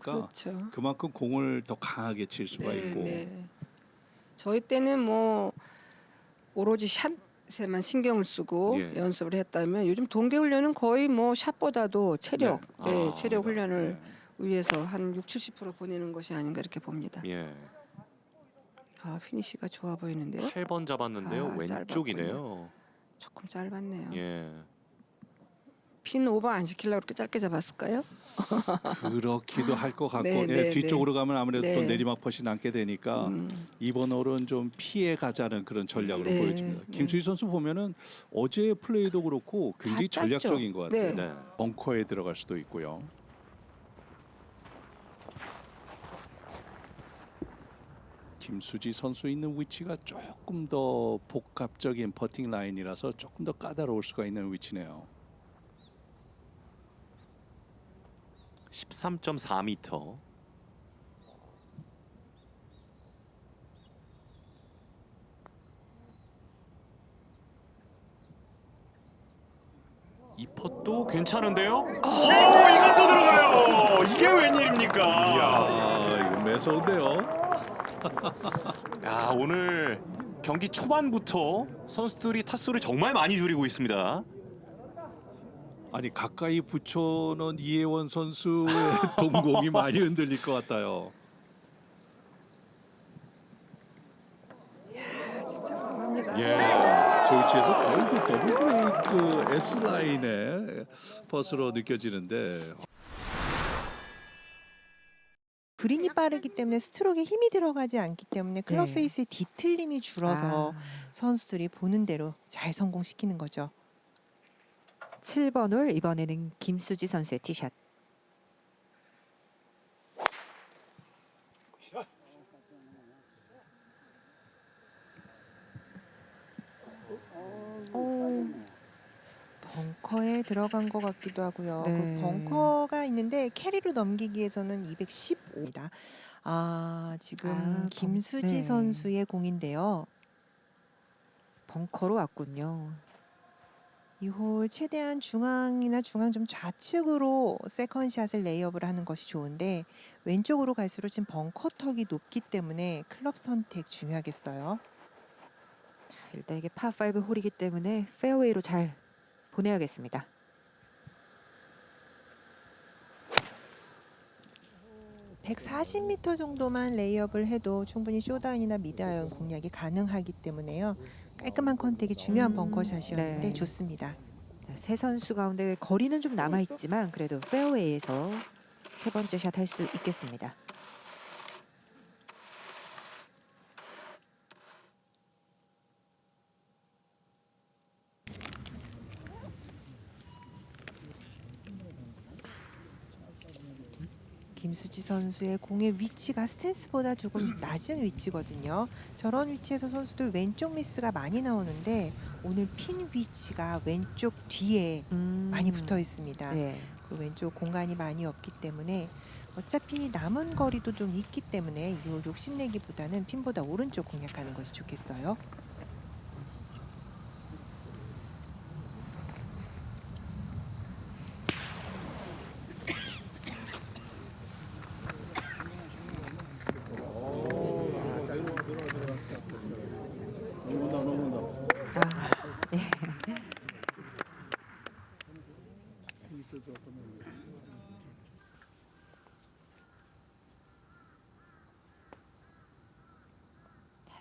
있으니까 그렇죠. 그만큼 공을 더 강하게 칠 수가 네, 있고 네. 저희 때는 뭐 오로지 샷에만 신경을 쓰고 예. 연습을 했다면 요즘 동계 훈련은 거의 뭐 샷보다도 체력, 네. 네, 아, 체력 훈련을 네. 위해서 한 6, 70% 보내는 것이 아닌가 이렇게 봅니다. 예. 아 피니시가 좋아 보이는데요. 8번 잡았는데요. 아, 왼쪽이네요. 조금 짧았네요. 예. 핀 오버 안 시키려고 그렇게 짧게 잡았을까요? 그렇기도 할 것 같고 네, 예, 네, 뒤쪽으로 가면 아무래도 또 네. 내리막 퍼시 남게 되니까 음, 이번 홀은 좀 피해 가자는 그런 전략으로 네, 보여집니다. 네. 김수희 선수 보면은 어제 플레이도 그렇고 굉장히 다 짧죠. 전략적인 것 같아요. 네. 네. 벙커에 들어갈 수도 있고요. 김수지 선수 있는 위치가 조금 더 복합적인 퍼팅 라인이라서 조금 더 까다로울 수가 있는 위치네요. 13.4m. 이 펫도 괜찮은데요? 오, 이것도 들어가요. 이게 웬일입니까? 이야, 이거 매서운데요. 야, 오늘 경기 초반부터 선수들이 타수를 정말 많이 줄이고 있습니다. 아니 가까이 붙여놓은 이혜원 선수의 동공이 많이 흔들릴 것 같아요. 아, 진짜 훌륭합니다. 예. 저 위치에서 거의 그 더블 브레이크 S 라인의 퍼스로 느껴지는데 그린이 빠르기 때문에 스트로크에 힘이 들어가지 않기 때문에 클럽 네. 페이스의 뒤틀림이 줄어서 아, 선수들이 보는 대로 잘 성공시키는 거죠. 7번 홀 이번에는 김수지 선수의 티샷. 오, 벙커에 들어간 것 같기도 하고요. 네. 그 벙커가 있는데 캐리로 넘기기에서는 215입니다. 아 지금 아, 벙- 김수지 네. 선수의 공인데요. 벙커로 왔군요. 이홀 최대한 중앙이나 중앙 좀 좌측으로 세컨샷을 레이업을 하는 것이 좋은데 왼쪽으로 갈수록 지금 벙커 턱이 높기 때문에 클럽 선택 중요하겠어요. 자, 일단 이게 파5 홀이기 때문에 페어웨이로 잘 보내야겠습니다. 백 140m 정도만 레이업을 해도 충분히 쇼다운이나 미드아이언 공략이 가능하기 때문에요. 깔끔한 컨택이 중요한 음, 벙커샷이었는데 네. 좋습니다. 자, 세 선수 가운데 거리는 좀 남아 있지만 그래도 페어웨이에서 세 번째 샷 할 수 있겠습니다. 김수지 선수의 공의 위치가 스탠스보다 조금 낮은 위치거든요. 저런 위치에서 선수들 왼쪽 미스가 많이 나오는데 오늘 핀 위치가 왼쪽 뒤에 음, 많이 붙어 있습니다. 네. 그 왼쪽 공간이 많이 없기 때문에 어차피 남은 거리도 좀 있기 때문에 이 욕심내기보다는 핀보다 오른쪽 공략하는 것이 좋겠어요. 아, 네.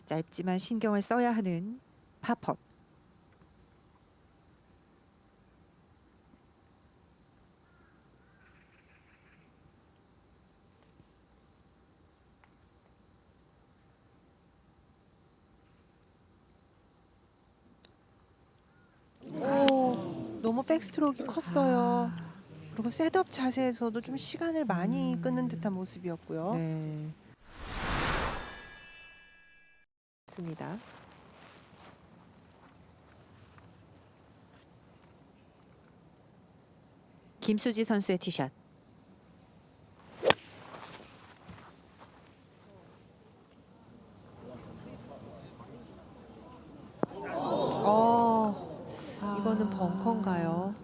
짧지만 신경을 써야 하는 파펫. 오, 너무 백스트로크가 컸어요. 그리고 셋업 자세에서도 좀 시간을 많이 음. 끄는 듯한 모습이었고요. 네. 맞습니다. 김수지 선수의 티샷. 어, 이거는 벙커인가요?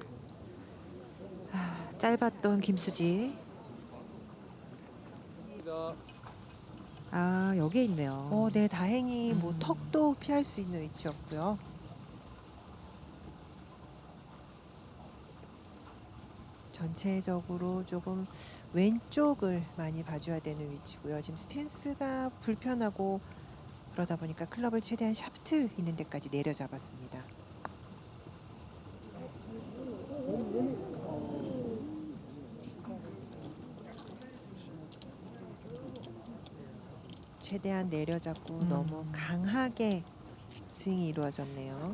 짧았던 김수지. 아 여기에 있네요. 어, 네, 다행히 뭐 음. 턱도 피할 수 있는 위치였고요. 전체적으로 조금 왼쪽을 많이 봐줘야 되는 위치고요. 지금 스탠스가 불편하고 그러다 보니까 클럽을 최대한 샤프트 있는 데까지 내려잡았습니다. 최대한 내려잡고 음. 너무 강하게 스윙이 이루어졌네요.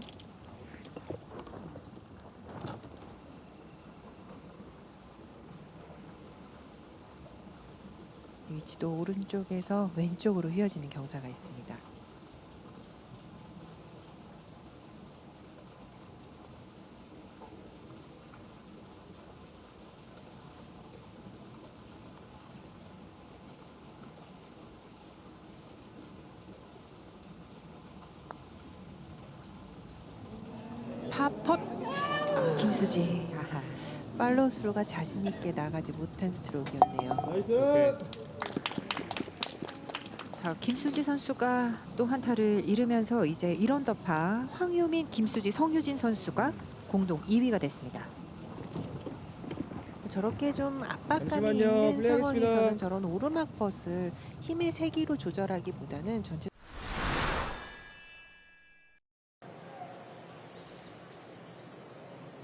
이 위치도 오른쪽에서 왼쪽으로 휘어지는 경사가 있습니다. 파펫 김수지. 아하. 팔로스루가 자신 있게 나가지 못한 스트로크였네요. 자 김수지 선수가 또 한타를 잃으면서 이제 1원 더파 황유민, 김수지, 성유진 선수가 공동 2위가 됐습니다. 저렇게 좀 압박감이 잠시만요. 있는 플레이하겠습니다. 상황에서는 저런 오르막 벗을 힘의 세기로 조절하기보다는 전체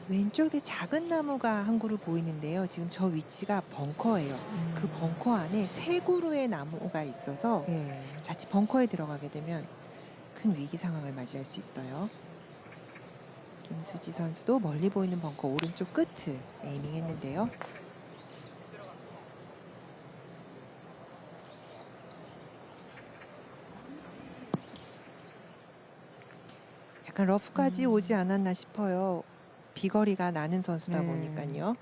왼쪽에 작은 나무가 한 그루 보이는데요. 지금 저 위치가 벙커예요. 그 벙커 안에 세 그루의 나무가 있어서 예. 자칫 벙커에 들어가게 되면 큰 위기 상황을 맞이할 수 있어요. 김수지 선수도 멀리 보이는 벙커 오른쪽 끝을 에이밍했는데요. 약간 러프까지 음. 오지 않았나 싶어요. 비거리가 나는 선수다 네. 보니까요.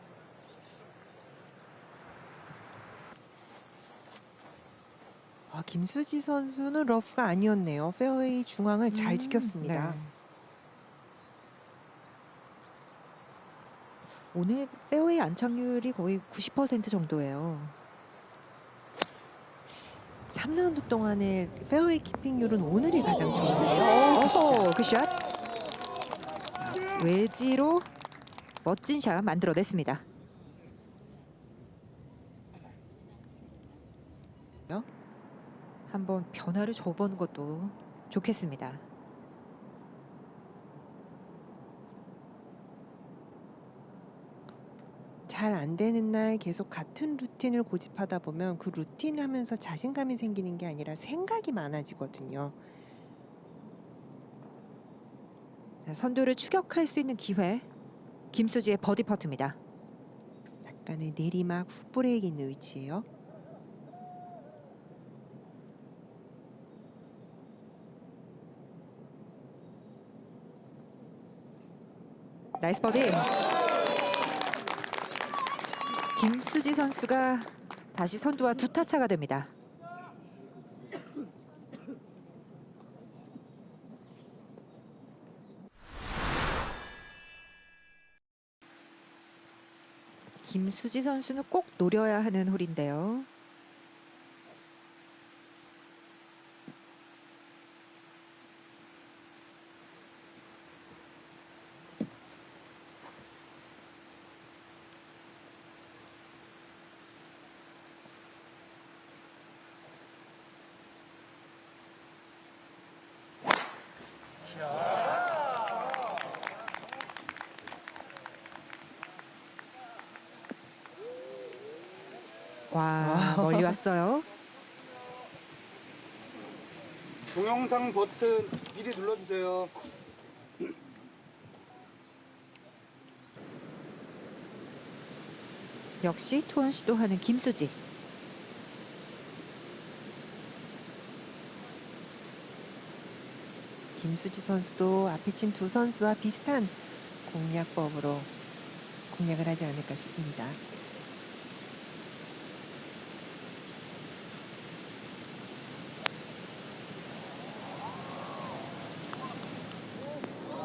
아, 김수지 선수는 러프가 아니었네요. 페어웨이 중앙을 잘 음, 지켰습니다. 네. 오늘 페어웨이 안착률이 거의 90% 정도예요. 3라운드 동안의 페어웨이 키핑률은 오늘이 가장 좋은데요. 어허, 그 샷. 외지로 멋진 샷 만들어냈습니다. 한번 변화를 줘보는 것도 좋겠습니다. 잘 안 되는 날 계속 같은 루틴을 고집하다 보면 그 루틴 하면서 자신감이 생기는 게 아니라 생각이 많아지거든요. 선두를 추격할 수 있는 기회. 김수지의 버디 퍼트입니다. 약간의 내리막 훅 브레이크 있는 위치예요. 나이스 버디. 김수지 선수가 다시 선두와 두 타 차가 됩니다. 김수지 선수는 꼭 노려야 하는 홀인데요. 와 멀리 왔어요. 동영상 버튼 미리 눌러주세요. 역시 투원 시도하는 김수지. 김수지 선수도 앞에 친 두 선수와 비슷한 공략법으로 공략을 하지 않을까 싶습니다.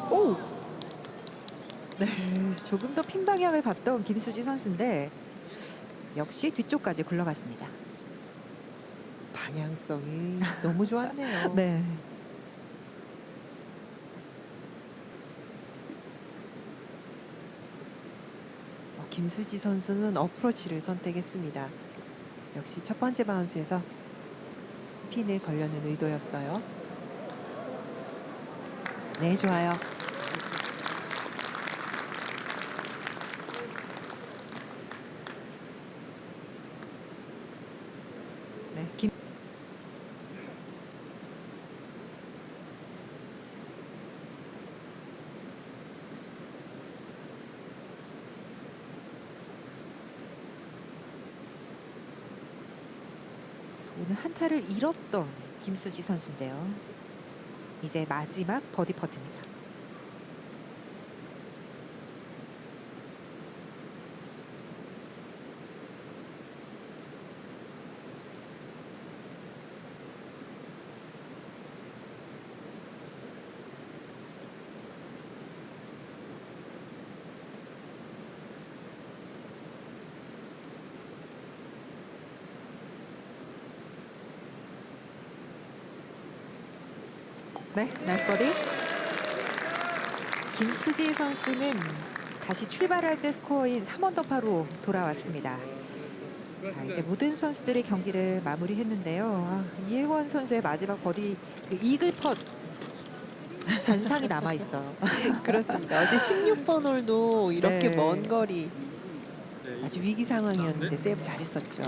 오! 네, 조금 더 핀 방향을 봤던 김수지 선수인데 역시 뒤쪽까지 굴러갔습니다. 방향성이 너무 좋았네요. 네. 어, 김수지 선수는 어프로치를 선택했습니다. 역시 첫 번째 바운스에서 스핀을 걸려는 의도였어요. 네, 좋아요. 네. 김 자, 오늘 한타를 잃었던 김수지 선수인데요. 이제 마지막 버디 퍼트입니다. 네, 나이스 버디. 김수지 선수는 다시 출발할 때 스코어인 3언더파로 돌아왔습니다. 자, 이제 모든 선수들의 경기를 마무리했는데요. 아, 이혜원 선수의 마지막 버디 그 이글 펫 잔상이 남아 있어요. 그렇습니다. 어제 16번 홀도 이렇게 네. 먼 거리 아주 위기 상황이었는데 세이브 잘했었죠.